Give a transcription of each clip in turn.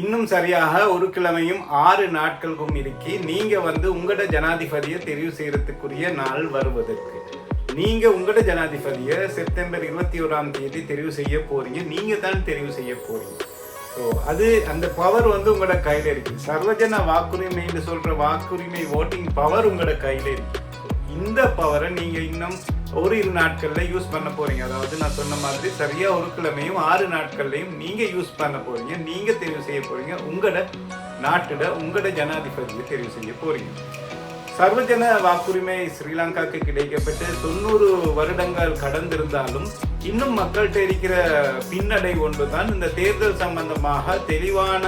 இன்னும் சரியாக ஒரு கிழமையும் ஆறு நாட்களுக்கும் இருக்கி நீங்க வந்து உங்களோட ஜனாதிபதியை தெரிவு செய்யறதுக்குரிய நாள் வருவதற்கு. நீங்க உங்களோட ஜனாதிபதியை செப்டம்பர் இருபத்தி ஓராம் தேதி தெரிவு செய்ய போறீங்க. நீங்க தான் தெரிவு செய்ய போறீங்க. ஸோ அது அந்த பவர் வந்து உங்களோட கையில இருக்கு. சர்வஜன வாக்குரிமைன்னு சொல்ற வாக்குரிமை ஓட்டிங் பவர் உங்களோட கையில இருக்கு. இந்த பவரை நீங்க இன்னும் ஒரு இரு நாட்கள்ல யூஸ் பண்ண போறீங்க. அதாவது நான் சொன்ன மாதிரி சரியா ஒரு கிழமையும் ஆறு நாட்கள்லையும் நீங்க யூஸ் பண்ண போறீங்க. நீங்க தெரிவு செய்ய போறீங்க. உங்களோட நாட்டோட உங்களோட ஜனாதிபதியை தெரிவு செய்ய போறீங்க. சர்வஜன வாக்குரிமை ஸ்ரீலங்காக்கு கிடைக்கப்பட்டு தொண்ணூறு வருடங்கள் கடந்திருந்தாலும் இன்னும் மக்கள்கிட்ட இருக்கிற பின்னடை ஒன்றுதான் இந்த தேர்தல் சம்பந்தமாக தெளிவான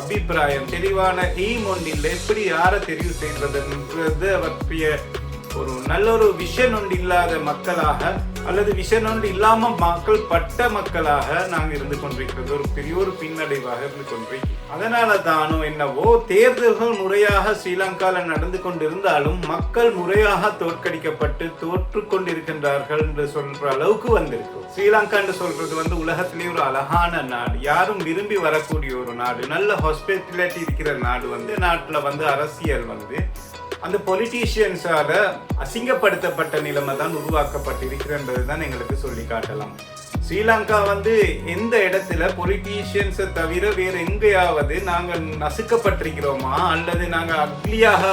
அபிப்பிராயம் தெளிவான எய்ம் ஒன்றில் எப்படி யாரை தெரிவு செய்கிறதுன்றது பற்றிய ஒரு நல்ல ஒரு விஷன் ஒன்று இல்லாத மக்களாக அல்லது விஷன் ஒன்று இல்லாம மக்கள் பட்ட மக்களாக நாங்கள் இருந்து கொண்டிருக்கிறது. ஒரு பெரிய ஒரு பின்னடைவாக இருந்து கொண்டிருக்கிறோம் அதனால தானோ என்னவோ தேர்தல்கள் முறையாக ஸ்ரீலங்காவில் நடந்து கொண்டிருந்தாலும் மக்கள் முறையாக தோற்கடிக்கப்பட்டு தோற்று கொண்டிருக்கின்றார்கள் என்று சொல்ற அளவுக்கு வந்திருக்கும் ஸ்ரீலங்கா என்று சொல்றது வந்து உலகத்திலே ஒரு அழகான நாடு. யாரும் விரும்பி வரக்கூடிய ஒரு நாடு. நல்ல ஹாஸ்பிட்டாலிட்டி இருக்கிற நாடு வந்து நாட்டுல வந்து அரசியல் வந்து அந்த பொலிட்டீஷியன்ஸால அசிங்கப்படுத்தப்பட்ட நிலைமை தான் உருவாக்கப்பட்டிருக்கிறன்றது தான் எங்களுக்கு சொல்லி காட்டலாம். ஸ்ரீலங்கா வந்து எந்த இடத்துல பொலிட்டீஷியன்ஸை தவிர வேறு எங்கேயாவது நாங்கள் நசுக்கப்பட்டிருக்கிறோமா? அல்லது நாங்கள் அக்லியாக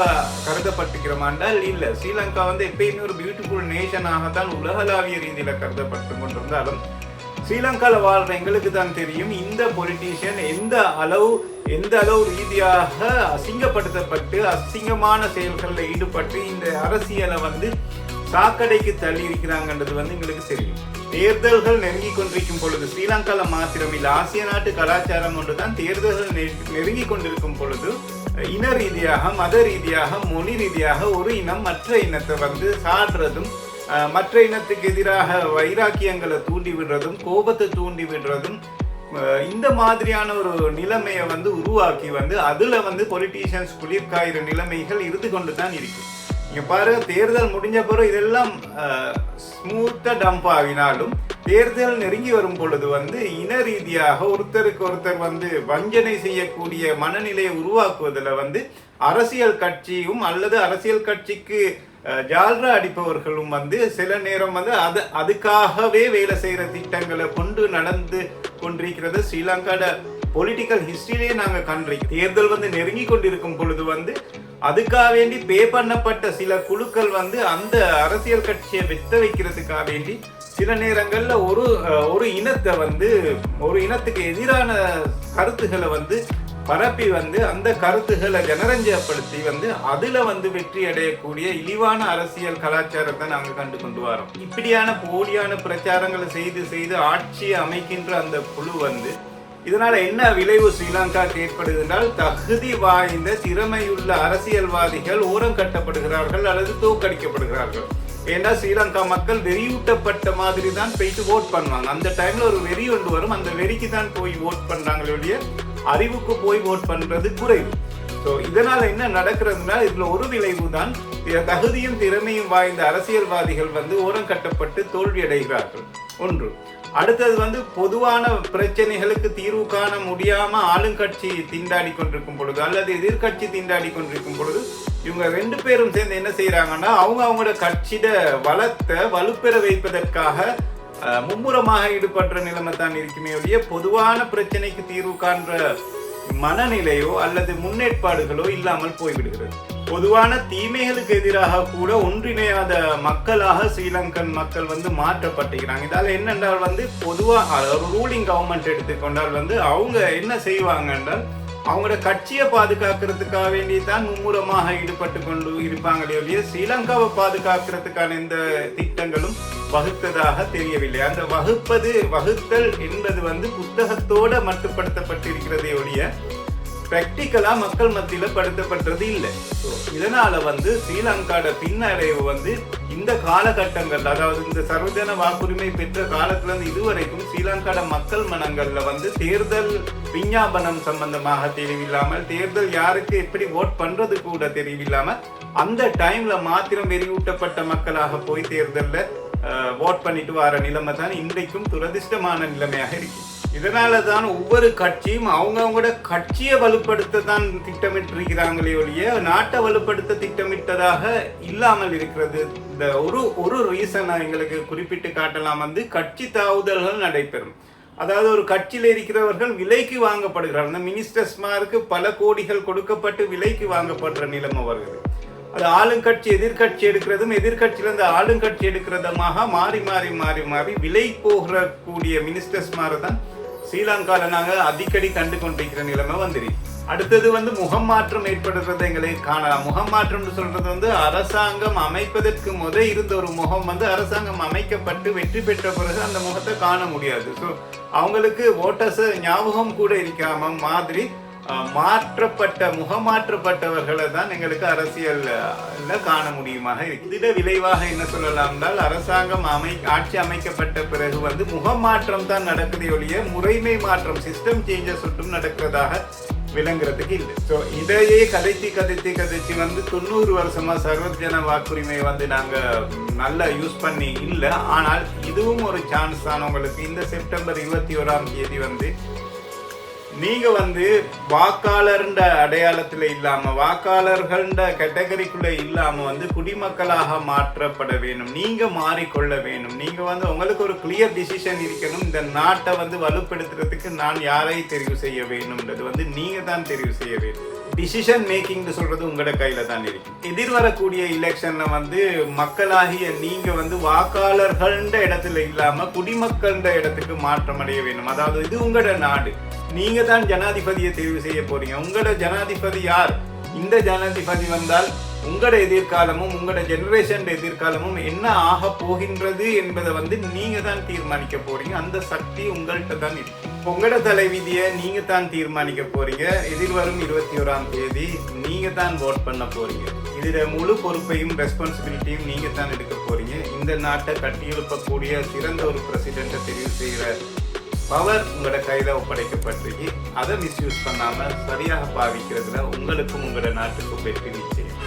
கருதப்பட்டிருக்கிறோமா என்றால் இல்லை. ஸ்ரீலங்கா வந்து எப்பயுமே ஒரு பியூட்டிஃபுல் நேஷனாக தான் உலகளாவிய ரீதியில் கருதப்பட்டு கொண்டிருந்தாலும் ஸ்ரீலங்காவில் வாழ்கிற எங்களுக்கு தான் தெரியும் இந்த பொலிட்டீஷியன் எந்த அளவு எந்த அளவு ரீதியாக அசிங்கப்படுத்தப்பட்டு அசிங்கமான செயல்களில் ஈடுபட்டு இந்த அரசியலை வந்து சாக்கடைக்கு தள்ளி இருக்கிறாங்கன்றது வந்து எங்களுக்கு தெரியும். தேர்தல்கள் நெருங்கி கொண்டிருக்கும் பொழுது ஸ்ரீலங்காவில் மாத்திரம் இல்லை ஆசிய நாட்டு கலாச்சாரம் ஒன்றுதான். தேர்தல்கள் நெருங்கி கொண்டிருக்கும் பொழுது இன ரீதியாக மத ரீதியாக மொழி ரீதியாக ஒரு இனம் மற்ற இனத்தை வந்து சாடுறதும் அஹ், மற்ற இனத்துக்கு எதிராக வைராக்கியங்களை தூண்டி விடுறதும் கோபத்தை தூண்டி விடுறதும் இந்த மாதிரியான ஒரு நிலைமையை வந்து உருவாக்கி வந்து அதில் வந்து பொலிட்டீஷியன்ஸ் குளிர்காயிற நிலைமைகள் இருந்து கொண்டு தான் இருக்கு. இங்கே பாரு தேர்தல் முடிஞ்ச பிறகு இதெல்லாம் ஸ்மூத்தாக டம்ப் ஆகினாலும் தேர்தல் நெருங்கி வரும் பொழுது வந்து இன ரீதியாக ஒருத்தருக்கு ஒருத்தர் வந்து வஞ்சனை செய்யக்கூடிய மனநிலையை உருவாக்குவதில் வந்து அரசியல் கட்சியும் அல்லது அரசியல் கட்சிக்கு ஜால்ரா அடிப்பவர்களும் வந்து சில நேரம் வந்து அது அதுக்காகவே வேலை செய்கிற திட்டங்களை கொண்டு நடந்து கொண்டிருக்கிறது. ஸ்ரீலங்காட பொலிட்டிக்கல் ஹிஸ்டரியிலேயே நாங்க கண்டிருக்கோம் தேர்தல் வந்து நெருங்கி கொண்டிருக்கும் பொழுது வந்து அதுக்காக வேண்டி பே பண்ணப்பட்ட சில குழுக்கள் வந்து அந்த அரசியல் கட்சியை வெத்த வைக்கிறதுக்காக வேண்டி சில நேரங்களில் ஒரு ஒரு இனத்தை வந்து ஒரு இனத்துக்கு எதிரான கருத்துக்களை வந்து பரப்பி வந்து அந்த கருத்துக்களை ஜனரஞ்சப்படுத்தி வந்து அதுல வந்து வெற்றி அடையக்கூடிய இழிவான அரசியல் கலாச்சாரத்தை நாங்க கண்டு கொண்டு வரோம். இப்படியான போலியான பிரச்சாரங்களை செய்து செய்து ஆட்சியை அமைக்கின்ற அந்த குழு வந்து இதனால என்ன விளைவு ஸ்ரீலங்காக்கு ஏற்படுது என்றால் தகுதி வாய்ந்த திறமையுள்ள அரசியல்வாதிகள் ஓரம் கட்டப்படுகிறார்கள் அல்லது தோற்கடிக்கப்படுகிறார்கள். ஏன்னா ஸ்ரீலங்கா மக்கள் வெறியூட்டப்பட்ட மாதிரி தான் போயிட்டு ஓட் பண்ணுவாங்க. அந்த டைம்ல ஒரு வெறி ஒன்று வரும். அந்த வெறிக்கு தான் போய் ஓட் பண்றாங்களே அறிவுக்கு போய் ஓட் பண்றது குறைவு. ஸோ இதனால் என்ன நடக்கிறதுனா இதில் ஒரு விளைவு தான் தகுதியும் திறமையும் வாய்ந்த அரசியல்வாதிகள் வந்து ஓரம் கட்டப்பட்டு தோல்வி அடைகிறார்கள் ஒன்று. அடுத்தது வந்து பொதுவான பிரச்சனைகளுக்கு தீர்வு காண முடியாம ஆளுங்கட்சி திண்டாடி கொண்டிருக்கும் பொழுது அல்லது எதிர்க்கட்சி திண்டாடி கொண்டிருக்கும் பொழுது இவங்க ரெண்டு பேரும் சேர்ந்து என்ன செய்யறாங்கன்னா அவங்க அவங்களோட கட்சியிட வளத்தை வலுப்பெற வைப்பதற்காக மும்முரமாக ஈடுபடுற நிலைமை தான் இருக்குமே ஒழிய பொதுவான பிரச்சனைக்கு தீர்வு காண்ற மனநிலையோ அல்லது முன்னேற்பாடுகளோ இல்லாமல் போய்விடுகிறது. பொதுவான தீமைகளுக்கு எதிராக கூட ஒன்றிணையாத மக்களாக ஸ்ரீலங்கன் மக்கள் வந்து மாற்றப்பட்டுகிறாங்க. இதால என்னென்றால் வந்து பொதுவாக ஒரு ரூலிங் கவர்மெண்ட் எடுத்துக்கொண்டால் வந்து அவங்க என்ன செய்வாங்க என்றால் அவங்களோட கட்சியை பாதுகாக்கிறதுக்காக வேண்டி தான் மும்முரமாக ஈடுபட்டு கொண்டு இருப்பாங்களே ஒழிய ஸ்ரீலங்காவை பாதுகாக்கிறதுக்கான எந்த திட்டங்களும் வகுத்ததாக தெரியவில்லை. அந்த வகுப்பது வகுத்தல் என்பது வந்து புத்தகத்தோட மட்டுப்படுத்தப்பட்டிருக்கிறதே ஒழிய பிராக்டிக்கலா மக்கள் மத்தியில படுத்தப்பட்டது இல்லை. ஸோ இதனால வந்து ஸ்ரீலங்காட பின்னடைவு வந்து இந்த காலகட்டங்கள் அதாவது இந்த சர்வஜன வாக்குரிமை பெற்ற காலத்துல இருந்து இதுவரைக்கும் ஸ்ரீலங்காட மக்கள் மனங்கள்ல வந்து தேர்தல் விஞ்ஞாபனம் சம்பந்தமாக தெரியவில்லாமல் தேர்தல் யாருக்கு எப்படி ஓட் பண்றது கூட தெரியவில்லாம அந்த டைம்ல மாத்திரம் வெறியூட்டப்பட்ட மக்களாக போய் தேர்தல்ல ஓட் பண்ணிட்டு வர நிலைமை தான் இன்றைக்கும் துரதிர்ஷ்டமான நிலைமையாக இருக்கு. இதனால தான் ஒவ்வொரு கட்சியும் அவங்கவுங்களோட கட்சியை வலுப்படுத்த தான் திட்டமிட்டிருக்கிறாங்களே ஒழிய நாட்டை வலுப்படுத்த திட்டமிட்டதாக இல்லாமல் இருக்கிறது. இந்த ஒரு ஒரு ரீசனை எங்களுக்கு குறிப்பிட்டு காட்டலாம். வந்து கட்சி தாவுதல்கள் நடைபெறும். அதாவது ஒரு கட்சியில் இருக்கிறவர்கள் விலைக்கு வாங்கப்படுகிறார்கள். அந்த மினிஸ்டர்ஸ்மாருக்கு பல கோடிகள் கொடுக்கப்பட்டு விலைக்கு வாங்கப்படுற நிலைமை வருகிறது. அது ஆளுங்கட்சி எதிர்கட்சி எடுக்கிறதும் எதிர்கட்சியிலிருந்து ஆளுங்கட்சி எடுக்கிறதுமாக மாறி மாறி மாறி மாறி விலை போகிற கூடிய மினிஸ்டர்ஸ் மாதிரி தான் ஸ்ரீலங்காவில் நாங்கள் அடிக்கடி கண்டு கொண்டிருக்கிற நிலைமை வந்துருக்கு அடுத்தது வந்து முகம் மாற்றம் ஏற்படுறதை எங்களை காணலாம் முகம் மாற்றம்னு சொல்றது வந்து அரசாங்கம் அமைப்பதற்கு முத இருந்த ஒரு முகம் வந்து அரசாங்கம் அமைக்கப்பட்டு வெற்றி பெற்ற பிறகு அந்த முகத்தை காண முடியாது. ஸோ அவங்களுக்கு ஓட்டர்ஸ் ஞாபகம் கூட இருக்காம மாதிரி மாற்றப்பட்ட முகமாற்றப்பட்டவர்களை தான் எங்களுக்கு அரசியல்ல காண முடியுமாக இருக்குது இதில விளைவாக என்ன சொல்லலாம் என்றால் அரசாங்கம் அமை ஆட்சி அமைக்கப்பட்ட பிறகு வந்து முகமாற்றம் தான் நடக்குதே ஒழிய முறைமை மாற்றம் சிஸ்டம் சேஞ்சஸ் ஒன்றும் நடக்கிறதாக விளங்குறதுக்கு இல்லை. ஸோ இதையே கதைச்சி கதைத்து கதைச்சி வந்து தொண்ணூறு வருஷமா சர்வஜன வாக்குரிமை வந்து நாங்கள் நல்லா யூஸ் பண்ணி இல்லை. ஆனால் இதுவும் ஒரு சான்ஸ் தான் உங்களுக்கு இந்த செப்டம்பர் இருபத்தி ஓராம் தேதி வந்து நீங்க வந்து வாக்காளர்ன்ற அடையாளத்துல இல்லாம வாக்காளர்கள்ன்ற கேட்டகரிக்குள்ள இல்லாம வந்து குடிமக்களாக மாற்றப்பட வேணும் நீங்க மாறிக்கொள்ள வேணும் நீங்க வந்து உங்களுக்கு ஒரு கிளியர் டிசிஷன் இருக்கணும். இந்த நாட்டை வந்து வலுப்படுத்துறதுக்கு நான் யாரை தெரிவு செய்ய வேணும்ன்றது வந்து நீங்க தான் தெரிவு செய்ய வேணும் டிசிஷன் மேக்கிங்னு சொல்றது உங்களோட கையில தான் இருக்கு எதிர்வரக்கூடிய எலெக்ஷன்ல வந்து மக்களாகிய நீங்க வந்து வாக்காளர்கள்ன்ற இடத்துல இல்லாம குடிமக்கள்ன்ற இடத்துக்கு மாற்றம் அடைய வேணும் அதாவது இது உங்களோட நாடு. நீங்க தான் ஜனாதிபதியை தெரிவு செய்ய போறீங்க. உங்களோட ஜனாதிபதி யார்? இந்த ஜனாதிபதி வந்தால் உங்களோட எதிர்காலமும் உங்களோட ஜெனரேஷன் எதிர்காலமும் என்ன ஆக போகின்றது என்பதை வந்து நீங்க தான் தீர்மானிக்க போறீங்க. அந்த சக்தி உங்கள்கிட்ட தான் இருக்கு. உங்களோட தலைவிதியை நீங்க தான் தீர்மானிக்க போறீங்க. எதிர்வரும் இருபத்தி ஓராம் தேதி நீங்க தான் ஓட் பண்ண போறீங்க. இதில் முழு பொறுப்பையும் ரெஸ்பான்சிபிலிட்டியும் நீங்க தான் எடுக்க போறீங்க. இந்த நாட்டை கட்டியெழுப்பக்கூடிய சிறந்த ஒரு பிரசிடென்ட்டை தெரிவு செய்கிற பவர் உங்களோட கையில ஒப்படைக்கப்பட்டிருக்கு. அதை மிஸ்யூஸ் பண்ணாம சரியாக பாவிக்கிறதுல உங்களுக்கும் உங்களோட நாட்டுக்கும் வெற்றி நிச்சயம்.